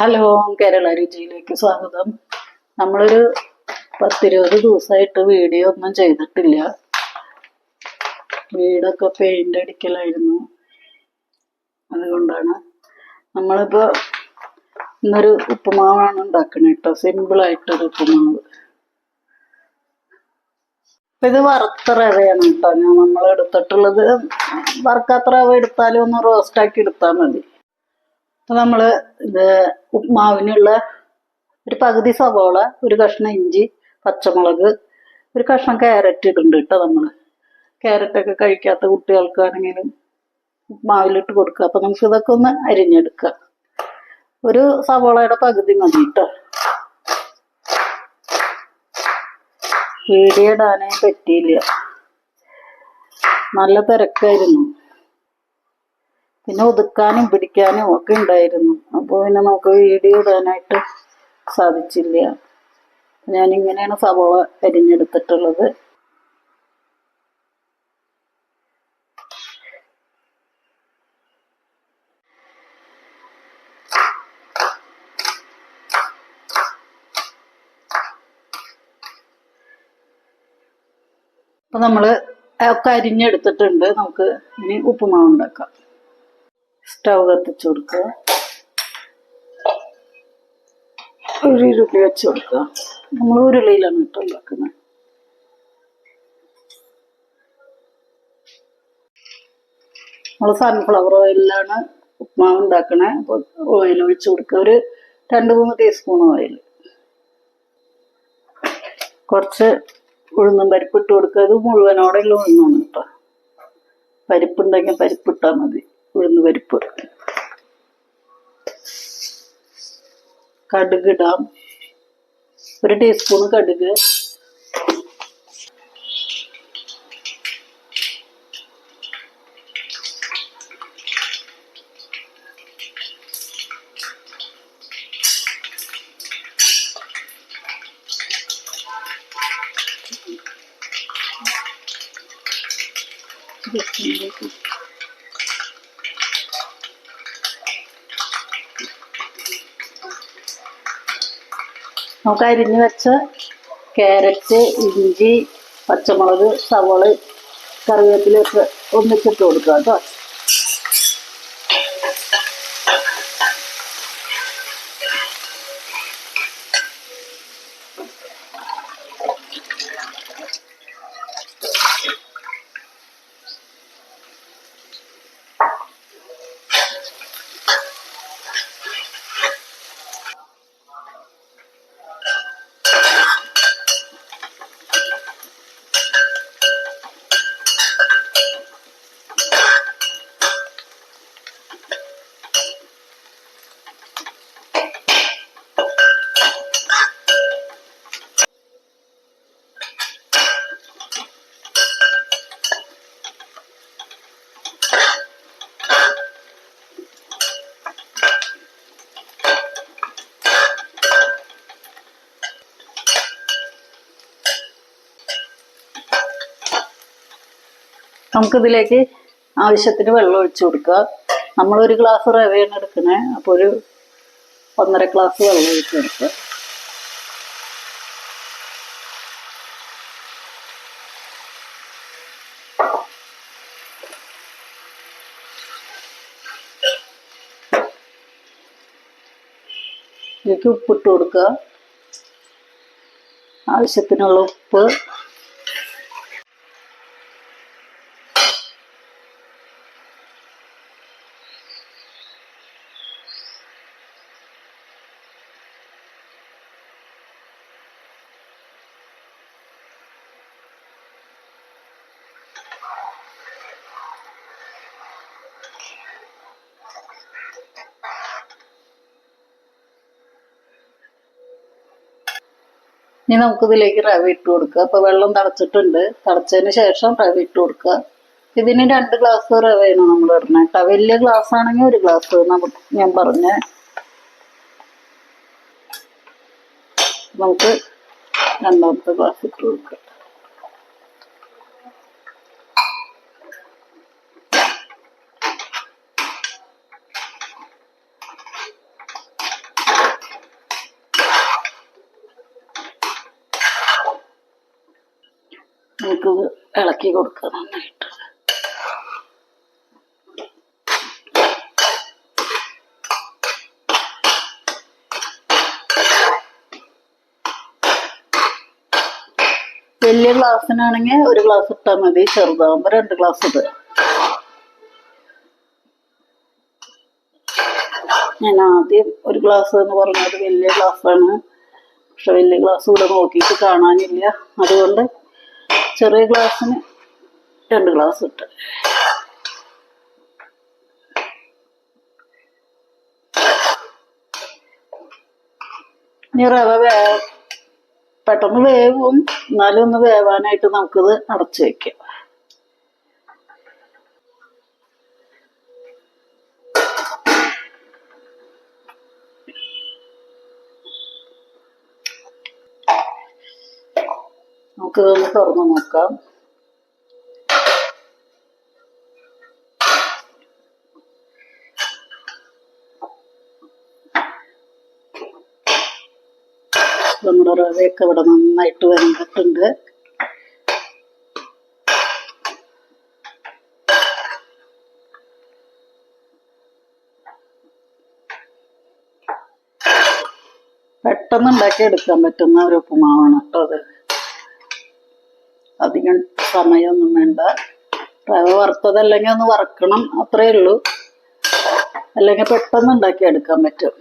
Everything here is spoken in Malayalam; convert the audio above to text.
ഹലോ കേരള രുചിയിലേക്ക് സ്വാഗതം. നമ്മളൊരു പത്തിരുപത് ദിവസമായിട്ട് വീഡിയോ ഒന്നും ചെയ്തിട്ടില്ല. വീടൊക്കെ പെയിന്റ് അടിക്കലായിരുന്നു. അതുകൊണ്ടാണ് നമ്മളിപ്പോ ഇന്നൊരു ഉപ്പുമാവാണ് ഉണ്ടാക്കുന്നത് കേട്ടോ സിമ്പിളായിട്ടൊരു ഉപ്പുമാവ്. ഇത് വറുത്ത റവയാണ് കേട്ടോ ഞാൻ നമ്മൾ എടുത്തിട്ടുള്ളത് വറുക്കാത്ത റവ എടുത്താലും ഒന്ന് റോസ്റ്റാക്കി എടുത്താൽ മതി. അപ്പൊ നമ്മൾ ഇത് ഉപ്മാവിനുള്ള ഒരു പകുതി സവോള ഒരു കഷ്ണം ഇഞ്ചി പച്ചമുളക് ഒരു കഷ്ണം ക്യാരറ്റ് ഇടുന്നുണ്ട് കേട്ടോ നമ്മൾ. ക്യാരറ്റൊക്കെ കഴിക്കാത്ത കുട്ടികൾക്കാണെങ്കിലും ഉപ്മാവിലിട്ട് കൊടുക്കുക. അപ്പൊ നമുക്ക് ഇതൊക്കെ ഒന്ന് അരിഞ്ഞെടുക്കാം. ഒരു സവോളയുടെ പകുതി മതി കേട്ടോ. വീഡിയോ ഇടാനേ പറ്റിയില്ല. നല്ല തിരക്കായിരുന്നു. പിന്നെ ഒതുക്കാനും പിടിക്കാനും ഒക്കെ ഉണ്ടായിരുന്നു. അപ്പോൾ പിന്നെ നമുക്ക് വീഡിയോ ഇടാനായിട്ട് സാധിച്ചില്ല. ഞാൻ ഇങ്ങനെയാണ് സവോള അരിഞ്ഞെടുത്തിട്ടുള്ളത്. അപ്പൊ നമ്മൾ ഒക്കെ അരിഞ്ഞെടുത്തിട്ടുണ്ട്. നമുക്ക് ഇനി ഉപ്പുമാവ് ഉണ്ടാക്കാം. സ്റ്റൗ കത്തിച്ചു കൊടുക്കുക ഒരു ഉരുളി വെച്ച് കൊടുക്കുക നമ്മൾ ഉരുളിയിലാണ് ഇട്ട് ഉണ്ടാക്കുന്നത്. നമ്മൾ സൺഫ്ലവർ ഓയിലാണ് ഉപ്മാവ് ഉണ്ടാക്കണേ. ഓയിൽ ഒഴിച്ചു കൊടുക്കുക ഒരു രണ്ട് മൂന്ന് ടീസ്പൂൺ ഓയിൽ കുറച്ച് ഉഴുന്നും പരിപ്പ് ഇട്ട് കൊടുക്കുക ഇത് മുഴുവനോടെയുള്ള ഉഴുന്നാണ് കേട്ടോ. പരിപ്പുണ്ടെങ്കിൽ പരിപ്പിട്ടാൽ മതി. ഉഴുന്ന് പരിപ്പ് കടുക് ഇടാം ഒരു ടീസ്പൂൺ കടുക് നമുക്ക് അരിഞ്ഞു വെച്ച ക്യാരറ്റ് ഇഞ്ചി പച്ചമുളക് സവോൾ കറിവേപ്പിലൊക്കെ ഒന്നിച്ചിട്ട് കൊടുക്കാം കേട്ടോ. നമുക്കിതിലേക്ക് ആവശ്യത്തിന് വെള്ളം ഒഴിച്ചു കൊടുക്കുക. നമ്മളൊരു ഗ്ലാസ് റവയാണ് എടുക്കുന്നത് അപ്പോൾ ഒരു ഒന്നര ഗ്ലാസ് വെള്ളം ഒഴിച്ചു കൊടുക്കുക. ഇതിലേക്ക് ഉപ്പിട്ട് കൊടുക്കുക. ആവശ്യത്തിനുള്ള ഉപ്പ് ഇനി നമുക്ക് ഇതിലേക്ക് റവ ഇട്ട് കൊടുക്കുക. അപ്പൊ വെള്ളം തിളച്ചിട്ടുണ്ട്. തിളച്ചതിന് ശേഷം റവ ഇട്ട് കൊടുക്കുക. ഇതിന് രണ്ട് ഗ്ലാസ് റവയാണ് നമ്മൾ ഇടണേ കേട്ടോ വലിയ ഗ്ലാസ് ആണെങ്കിൽ ഒരു ഗ്ലാസ് നമുക്ക് ഞാൻ പറഞ്ഞ. നമുക്ക് രണ്ടാമത്തെ ഗ്ലാസ് ഇട്ട് കൊടുക്കാം. നമുക്കിത് ഇളക്കി കൊടുക്കുക നന്നായിട്ട്. വലിയ ഗ്ലാസ്സിനാണെങ്കിൽ ഒരു ഗ്ലാസ് ഇട്ടാൽ മതി ചെറുതാകുമ്പോൾ രണ്ട് ഗ്ലാസ് ഇടുക. ഞാൻ ആദ്യം ഒരു ഗ്ലാസ് എന്ന് പറഞ്ഞത് വലിയ ഗ്ലാസ്സാണ്. പക്ഷെ വലിയ ഗ്ലാസ് ഇവിടെ നോക്കിയിട്ട് കാണാനില്ല. അതുകൊണ്ട് ചെറിയ ഗ്ലാസ്സിന് രണ്ട് ഗ്ലാസ് ഇട്ട്. ഇനി റവ വേ പെട്ടെന്ന് വേവും. എന്നാലും ഒന്ന് വേവാനായിട്ട് നമുക്കിത് അടച്ചു വെക്കാം. നമുക്ക് തുറന്നു നോക്കാം. നമ്മുടെ റവയൊക്കെ ഇവിടെ നന്നായിട്ട് വന്നിട്ടുണ്ട് പെട്ടെന്ന് ഉണ്ടാക്കി എടുക്കാൻ പറ്റുന്ന ഒരു ഉപ്പുമാവാണ് കേട്ടോ അത്. സമയമൊന്നും വേണ്ട. റവ വറുത്തതല്ലെങ്കിൽ ഒന്ന് വറക്കണം അത്രേ ഉള്ളൂ. അല്ലെങ്കിൽ പെട്ടെന്ന് ഉണ്ടാക്കി എടുക്കാൻ പറ്റും.